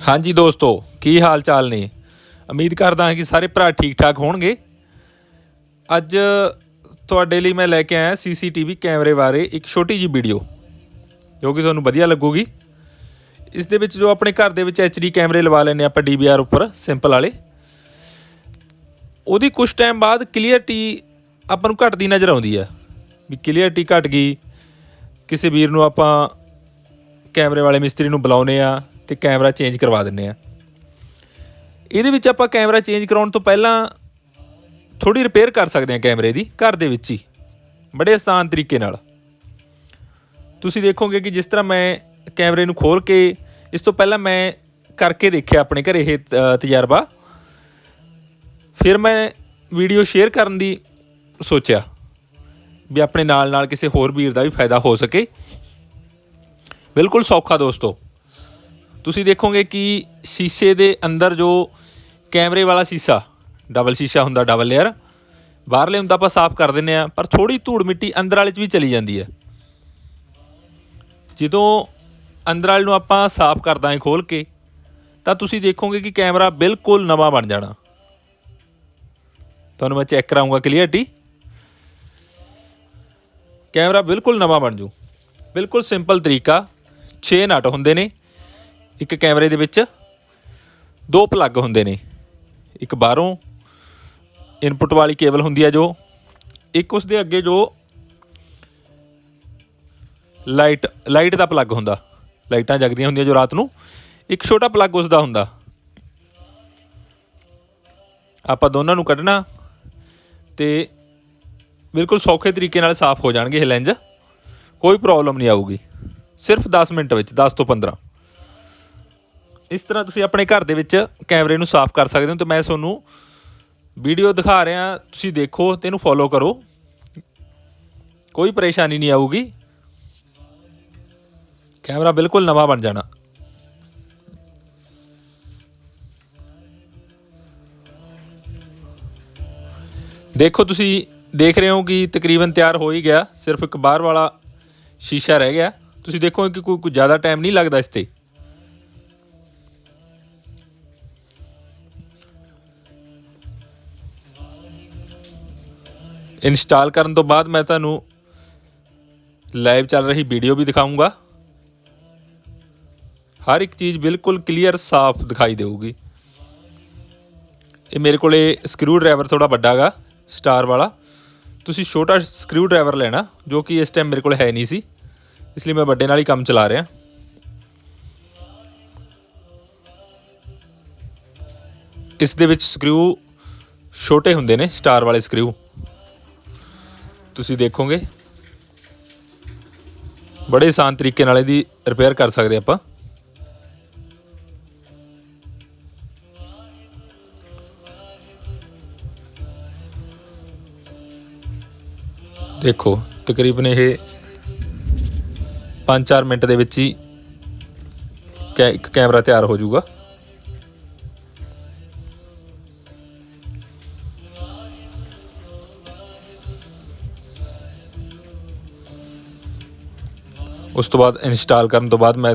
ਹਾਂਜੀ ਦੋਸਤੋ, ਕੀ ਹਾਲ ਚਾਲ ਨੇ? ਉਮੀਦ ਕਰਦਾ ਹਾਂ ਕਿ ਸਾਰੇ ਭਰਾ ਠੀਕ ਠਾਕ ਹੋਣਗੇ। ਅੱਜ ਤੁਹਾਡੇ ਲਈ ਮੈਂ ਲੈ ਕੇ ਆਇਆ ਸੀਸੀਟੀਵੀ ਕੈਮਰੇ ਬਾਰੇ ਇੱਕ ਛੋਟੀ ਜੀ ਵੀਡੀਓ, ਜੋ ਕਿ ਤੁਹਾਨੂੰ ਵਧੀਆ ਲੱਗੂਗੀ। ਇਸ ਦੇ ਵਿੱਚ ਜੋ ਆਪਣੇ ਘਰ ਦੇ ਵਿੱਚ ਐਚਡੀ ਕੈਮਰੇ ਲਵਾ ਲੈਨੇ ਆਪਾਂ ਡੀਵੀਆਰ ਉੱਪਰ, ਸਿੰਪਲ ਵਾਲੇ। ਉਹਦੀ ਕੁਝ ਟਾਈਮ ਬਾਅਦ ਕਲੀਅਰਟੀ ਆਪਾਂ ਨੂੰ ਘਟਦੀ ਨਜ਼ਰ ਆਉਂਦੀ ਆ, ਵੀ ਕਲੀਅਰਟੀ ਘਟ ਗਈ। ਕਿਸੇ ਵੀਰ ਨੂੰ ਆਪਾਂ ਕੈਮਰੇ ਵਾਲੇ ਮਿਸਤਰੀ ਨੂੰ ਬੁਲਾਉਨੇ ਆ ਤੇ ਕੈਮਰਾ ਚੇਂਜ ਕਰਵਾ ਦਿੰਨੇ ਆ। ਇਹਦੇ ਵਿੱਚ ਆਪਾਂ ਕੈਮਰਾ ਚੇਂਜ ਕਰਾਉਣ ਤੋਂ ਪਹਿਲਾਂ ਥੋੜੀ ਰਿਪੇਅਰ ਕਰ ਸਕਦੇ ਹਾਂ ਕੈਮਰੇ ਦੀ, ਘਰ ਦੇ ਵਿੱਚ ਹੀ। ਬੜੇ ਆਸਾਨ ਤਰੀਕੇ ਨਾਲ। ਤੁਸੀਂ ਦੇਖੋਗੇ ਕਿ ਜਿਸ ਤਰ੍ਹਾਂ ਮੈਂ ਕੈਮਰੇ ਨੂੰ ਖੋਲ ਕੇ ਇਸ ਤੋਂ ਪਹਿਲਾਂ ਮੈਂ ਕਰਕੇ ਦੇਖਿਆ ਆਪਣੇ ਘਰੇ ਇਹ ਤਜਰਬਾ। ਫਿਰ ਮੈਂ ਵੀਡੀਓ ਸ਼ੇਅਰ ਕਰਨ ਦੀ ਸੋਚਿਆ ਵੀ ਆਪਣੇ ਨਾਲ ਨਾਲ ਕਿਸੇ ਹੋਰ ਵੀਰ ਦਾ ਵੀ ਫਾਇਦਾ ਹੋ ਸਕੇ। ਬਿਲਕੁਲ ਸੌਖਾ ਦੋਸਤੋ। ਤੁਸੀਂ ਦੇਖੋਗੇ ਕਿ ਸ਼ੀਸ਼ੇ ਦੇ ਅੰਦਰ ਜੋ ਕੈਮਰੇ ਵਾਲਾ ਸ਼ੀਸ਼ਾ, ਡਬਲ ਸ਼ੀਸ਼ਾ ਹੁੰਦਾ, ਡਬਲ ਲੇਅਰ, ਬਾਹਰਲੇ ਹੁੰਦਾ ਆਪਾਂ ਸਾਫ਼ ਕਰ ਦਿੰਨੇ ਆ ਪਰ ਥੋੜੀ ਧੂੜ ਮਿੱਟੀ ਅੰਦਰ ਵਾਲੇ 'ਚ ਵੀ ਚਲੀ ਜਾਂਦੀ ਹੈ। ਜਦੋਂ ਅੰਦਰ ਵਾਲੇ ਨੂੰ ਆਪਾਂ ਸਾਫ਼ ਕਰਦਾ ਹਾਂ ਖੋਲ ਕੇ, ਤਾਂ ਤੁਸੀਂ ਦੇਖੋਗੇ ਕਿ ਕੈਮਰਾ ਬਿਲਕੁਲ ਨਵਾਂ ਬਣ ਜਾਣਾ। ਤੁਹਾਨੂੰ ਮੈਂ ਚੈੱਕ ਕਰਾਉਂਗਾ ਕਲੀਅਰਟੀ ਕੈਮਰਾ ਬਿਲਕੁਲ ਨਵਾਂ ਬਣ ਜੂ। ਬਿਲਕੁਲ ਸਿੰਪਲ ਤਰੀਕਾ 6 ਨਟ ਹੁੰਦੇ ਨੇ। ਇੱਕ ਕੈਮਰੇ ਦੇ ਵਿੱਚ ਦੋ ਪਲੱਗ ਹੁੰਦੇ ਨੇ। ਇੱਕ ਬਾਹਰੋਂ ਇਨਪੁੱਟ ਵਾਲੀ ਕੇਬਲ ਹੁੰਦੀ ਹੈ ਜੋ, ਇੱਕ ਉਸ ਦੇ ਅੱਗੇ ਜੋ ਲਾਈਟ ਲਾਈਟ ਦਾ ਪਲੱਗ ਹੁੰਦਾ। ਲਾਈਟਾਂ ਜਗਦੀਆਂ ਹੁੰਦੀਆਂ ਜੋ ਰਾਤ ਨੂੰ। ਇੱਕ ਛੋਟਾ ਪਲੱਗ ਉਸ ਦਾ ਹੁੰਦਾ। ਆਪਾਂ ਦੋਨਾਂ ਨੂੰ ਕੱਢਣਾ ਤੇ ਬਿਲਕੁਲ ਸੌਖੇ ਤਰੀਕੇ ਨਾਲ ਸਾਫ਼ ਹੋ ਜਾਣਗੇ ਇਹ ਲੈਂਜ ਕੋਈ ਪ੍ਰੋਬਲਮ ਨਹੀਂ ਆਊਗੀ। ਸਿਰਫ 10 ਮਿੰਟ ਵਿੱਚ 10 ਤੋਂ 15 ਇਸ ਤਰ੍ਹਾਂ ਤੁਸੀਂ ਆਪਣੇ ਘਰ ਦੇ ਵਿੱਚ ਕੈਮਰੇ ਨੂੰ ਸਾਫ਼ ਕਰ ਸਕਦੇ ਹੋ ਤੇ ਮੈਂ ਤੁਹਾਨੂੰ ਵੀਡੀਓ ਦਿਖਾ ਰਿਹਾ, ਤੁਸੀਂ ਦੇਖੋ ਤੇ ਇਹਨੂੰ ਫੋਲੋ ਕਰੋ। ਕੋਈ ਪਰੇਸ਼ਾਨੀ ਨਹੀਂ ਆਊਗੀ। ਕੈਮਰਾ ਬਿਲਕੁਲ ਨਵਾਂ ਬਣ ਜਾਣਾ। ਦੇਖੋ ਤੁਸੀਂ ਦੇਖ ਰਹੇ ਹੋ ਕਿ ਤਕਰੀਬਨ ਤਿਆਰ ਹੋ ਹੀ ਗਿਆ, ਸਿਰਫ ਇੱਕ ਬਾਹਰ ਵਾਲਾ ਸ਼ੀਸ਼ਾ ਰਹਿ ਗਿਆ। ਤੁਸੀਂ ਦੇਖੋ ਕਿ ਕੋਈ ਕੋਈ ਜ਼ਿਆਦਾ ਟਾਈਮ ਨਹੀਂ ਲੱਗਦਾ ਇਸ ਤੇ। ਇੰਸਟਾਲ ਕਰਨ ਤੋਂ ਬਾਅਦ ਮੈਂ ਤੁਹਾਨੂੰ ਲਾਈਵ ਚੱਲ ਰਹੀ ਵੀਡੀਓ ਵੀ ਦਿਖਾਉਂਗਾ ਹਰ ਇੱਕ ਚੀਜ਼ ਬਿਲਕੁਲ ਕਲੀਅਰ, ਸਾਫ਼ ਦਿਖਾਈ ਦੇਊਗੀ। ਇਹ ਮੇਰੇ ਕੋਲੇ ਸਕਰੂ ਡਰਾਈਵਰ ਥੋੜਾ ਵੱਡਾ ਹੈਗਾ ਸਟਾਰ ਵਾਲਾ। ਤੁਸੀਂ ਛੋਟਾ ਸਕਰੂ ਡਰਾਈਵਰ ਲੈਣਾ, ਜੋ ਕਿ ਇਸ ਟਾਈਮ ਮੇਰੇ ਕੋਲ ਹੈ ਨਹੀਂ ਸੀ। ਇਸ ਲਈ ਮੈਂ ਵੱਡੇ ਨਾਲ ਹੀ ਕੰਮ ਚਲਾ ਰਿਹਾ। ਇਸ ਦੇ ਵਿੱਚ ਸਕਰੂ ਛੋਟੇ ਹੁੰਦੇ ਨੇ, ਸਟਾਰ ਵਾਲੇ ਸਕਰੂ। ਤੁਸੀਂ ਦੇਖੋਗੇ। ਬੜੇ ਆਸਾਨ ਤਰੀਕੇ ਨਾਲ ਇਹਦੀ ਰਿਪੇਅਰ ਕਰ ਸਕਦੇ ਆਪਾਂ। ਦੇਖੋ, ਤਕਰੀਬਨ ਇਹ 5-4 ਮਿੰਟ ਦੇ ਵਿੱਚ ਹੀ ਕੈ ਇੱਕ ਕੈਮਰਾ ਤਿਆਰ ਹੋ ਜਾਊਗਾ। ਉਸ ਤੋਂ ਬਾਅਦ ਇੰਸਟਾਲ ਕਰਨ ਤੋਂ ਬਾਅਦ ਮੈਂ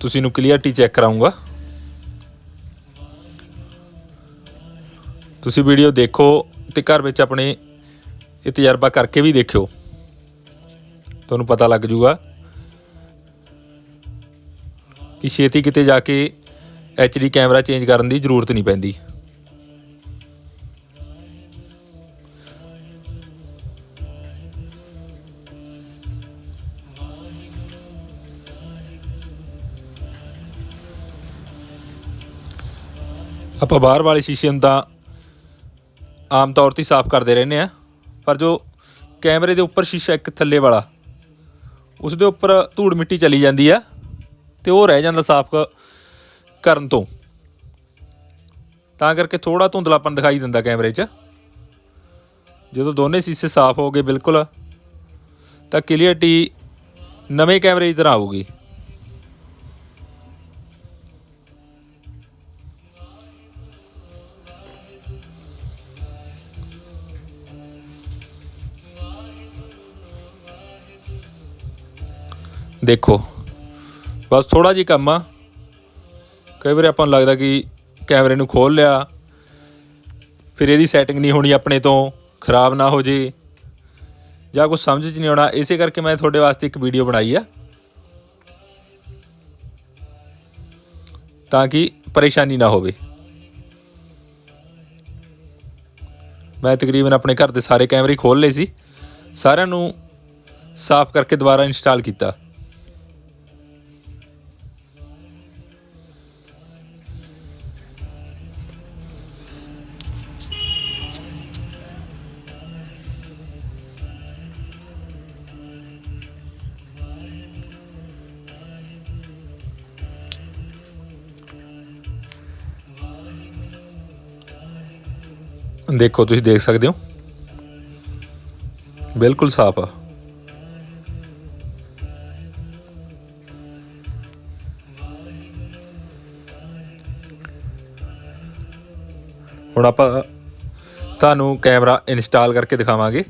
ਤੁਸੀਂ ਨੂੰ ਕਲੀਅਰਟੀ ਚੈੱਕ ਕਰਾਉਂਗਾ। ਤੁਸੀਂ ਵੀਡੀਓ ਦੇਖੋ ਤੇ ਘਰ ਵਿੱਚ ਆਪਣੇ ਇਹ ਤਜਰਬਾ ਕਰਕੇ ਵੀ ਦੇਖਿਓ। ਤੁਹਾਨੂੰ ਪਤਾ ਲੱਗ ਜੂਗਾ ਕਿ ਛੇਤੀ ਕਿਤੇ ਜਾ ਕੇ HD ਕੈਮਰਾ ਚੇਂਜ ਕਰਨ ਦੀ ਜ਼ਰੂਰਤ ਨਹੀਂ ਪੈਂਦੀ। ਆਪਾਂ ਬਾਹਰ ਵਾਲੇ ਸ਼ੀਸ਼ੇ ਨੂੰ ਤਾਂ ਆਮ ਤੌਰ ਤੇ ਸਾਫ਼ ਕਰਦੇ ਰਹਿੰਦੇ ਆ ਪਰ ਜੋ ਕੈਮਰੇ ਦੇ ਉੱਪਰ ਸ਼ੀਸ਼ਾ ਇੱਕ ਥੱਲੇ ਵਾਲਾ, ਉਸ ਦੇ ਉੱਪਰ ਧੂੜ ਮਿੱਟੀ ਚਲੀ ਜਾਂਦੀ ਆ ਤੇ ਉਹ ਰਹਿ ਜਾਂਦਾ ਸਾਫ਼ ਕਰਨ ਤੋਂ। ਤਾਂ ਕਰਕੇ ਥੋੜਾ ਧੁੰਦਲਾਪਨ ਦਿਖਾਈ ਦਿੰਦਾ ਕੈਮਰੇ 'ਚ। ਜਦੋਂ ਦੋਨੇ ਸ਼ੀਸ਼ੇ ਸਾਫ਼ ਹੋ ਗਏ ਬਿਲਕੁਲ, ਤਾਂ ਕਲੀਅਰਟੀ ਨਵੇਂ ਕੈਮਰੇ ਦੀ ਤਰ੍ਹਾਂ ਆਊਗੀ। ਦੇਖੋ। ਬਸ ਥੋੜਾ ਜਿਹਾ ਕੰਮ ਆ। ਕਈ ਵਾਰ ਆਪਾਂ ਨੂੰ ਲੱਗਦਾ ਕਿ ਕੈਮਰੇ ਨੂੰ ਖੋਲ ਲਿਆ, ਫਿਰ ਇਹਦੀ ਸੈਟਿੰਗ ਨਹੀਂ ਹੋਣੀ ਆਪਣੇ ਤੋਂ, ਖਰਾਬ ਨਾ ਹੋ ਜੇ। ਜਾਂ ਕੁਝ ਸਮਝ 'ਚ ਨਹੀਂ ਆਉਣਾ। ਇਸੇ ਕਰਕੇ ਮੈਂ ਤੁਹਾਡੇ ਵਾਸਤੇ ਇੱਕ ਵੀਡੀਓ ਬਣਾਈ ਆ। ਤਾਂ ਕਿ ਪਰੇਸ਼ਾਨੀ ਨਾ ਹੋਵੇ। ਮੈਂ ਤਕਰੀਬਨ ਆਪਣੇ ਘਰ ਦੇ ਸਾਰੇ ਕੈਮਰੇ ਖੋਲ ਲਏ ਸੀ। ਸਾਰਿਆਂ ਨੂੰ ਸਾਫ਼ ਕਰਕੇ ਦੁਬਾਰਾ ਇੰਸਟਾਲ ਕੀਤਾ। ਦੇਖੋ, ਤੁਸੀਂ ਦੇਖ ਸਕਦੇ ਹੋ। ਬਿਲਕੁਲ ਸਾਫ਼ ਆ। ਹੁਣ ਆਪਾਂ ਤੁਹਾਨੂੰ ਕੈਮਰਾ ਇੰਸਟਾਲ ਕਰਕੇ ਦਿਖਾਵਾਂਗੇ।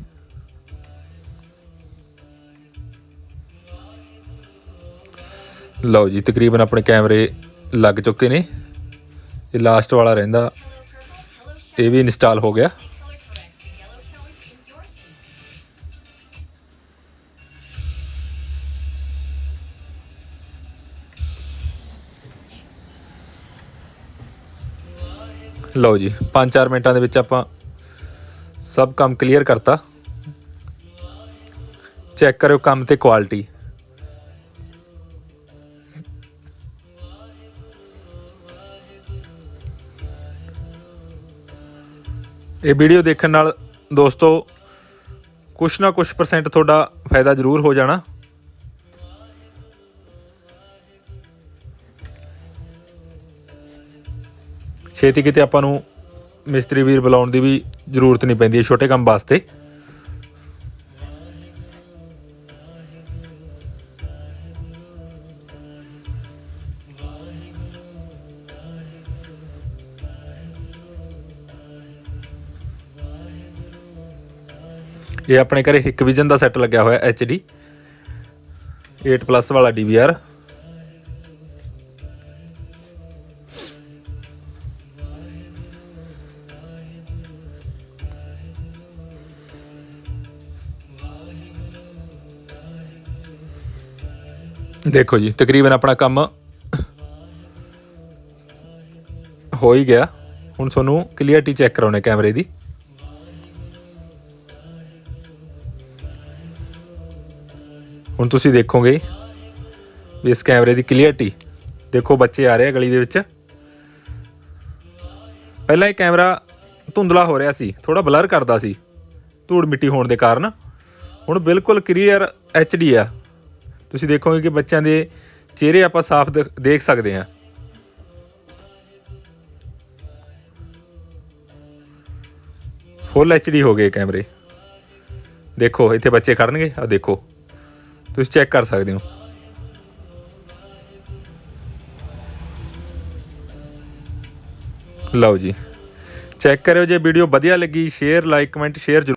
ਲਓ ਜੀ, ਤਕਰੀਬਨ ਆਪਣੇ ਕੈਮਰੇ ਲੱਗ ਚੁੱਕੇ ਨੇ। ਇਹ ਲਾਸਟ ਵਾਲਾ ਰਹਿੰਦਾ। ਇਹ ਵੀ ਇੰਸਟਾਲ ਹੋ ਗਿਆ ਲਓ ਜੀ 5-4 ਮਿੰਟਾਂ ਦੇ ਵਿੱਚ ਆਪਾਂ ਸਭ ਕੰਮ ਕਲੀਅਰ ਕਰਤਾ ਚੈੱਕ ਕਰਿਓ ਕੰਮ ਤੇ ਕੁਆਲਿਟੀ ਇਹ ਵੀਡੀਓ ਦੇਖਣ ਨਾਲ ਦੋਸਤੋ, ਕੁਛ ਨਾ ਕੁਛ ਪਰਸੈਂਟ ਤੁਹਾਡਾ ਫਾਇਦਾ ਜ਼ਰੂਰ ਹੋ ਜਾਣਾ। ਛੇਤੀ ਕਿਤੇ ਆਪਾਂ ਨੂੰ ਮਿਸਤਰੀ ਵੀਰ ਬੁਲਾਉਣ ਦੀ ਵੀ ਜ਼ਰੂਰਤ ਨਹੀਂ ਪੈਂਦੀ ਛੋਟੇ ਕੰਮ ਵਾਸਤੇ। ਇਹ ਆਪਣੇ ਘਰੇ ਹਿੱਕ ਵਿਜ਼ਨ ਦਾ ਸੈੱਟ ਲੱਗਿਆ ਹੋਇਆ HD 8 ਪਲੱਸ ਵਾਲਾ DVR ਦੇਖੋ ਜੀ, ਤਕਰੀਬਨ ਆਪਣਾ ਕੰਮ ਹੋ ਹੀ ਗਿਆ। ਹੁਣ ਤੁਹਾਨੂੰ ਕਲੀਅਰਟੀ ਚੈੱਕ ਕਰਾਉਣੇ ਕੈਮਰੇ ਦੀ। ਹੁਣ ਤੁਸੀਂ ਦੇਖੋਗੇ ਵੀ ਇਸ ਕੈਮਰੇ ਦੀ ਕਲੀਅਰਟੀ। ਦੇਖੋ ਬੱਚੇ ਆ ਰਹੇ ਆ ਗਲੀ ਦੇ ਵਿੱਚ। ਪਹਿਲਾਂ ਇਹ ਕੈਮਰਾ ਧੁੰਦਲਾ ਹੋ ਰਿਹਾ ਸੀ ਥੋੜਾ ਬਲਰ ਕਰਦਾ ਸੀ, ਧੂੜ ਮਿੱਟੀ ਹੋਣ ਦੇ ਕਾਰਨ। ਹੁਣ ਬਿਲਕੁਲ ਕਲੀਅਰ HD ਆ। ਤੁਸੀਂ ਦੇਖੋਗੇ ਕਿ ਬੱਚਿਆਂ ਦੇ ਚਿਹਰੇ ਆਪਾਂ ਸਾਫ਼ ਦੇਖ- ਦੇਖ ਸਕਦੇ ਹਾਂ। ਫੁੱਲ HD ਹੋ ਗਏ ਕੈਮਰੇ। ਦੇਖੋ, ਇੱਥੇ ਬੱਚੇ ਖੜਨਗੇ ਆ ਦੇਖੋ। ਤੁਸੀਂ ਚੈੱਕ ਕਰ ਸਕਦੇ ਹੋ ਲਓ ਜੀ ਚੈੱਕ ਕਰਿਓ ਜੇ ਵੀਡੀਓ ਵਧੀਆ ਲੱਗੀ ਸ਼ੇਅਰ ਲਾਈਕ ਕਮੈਂਟ ਸ਼ੇਅਰ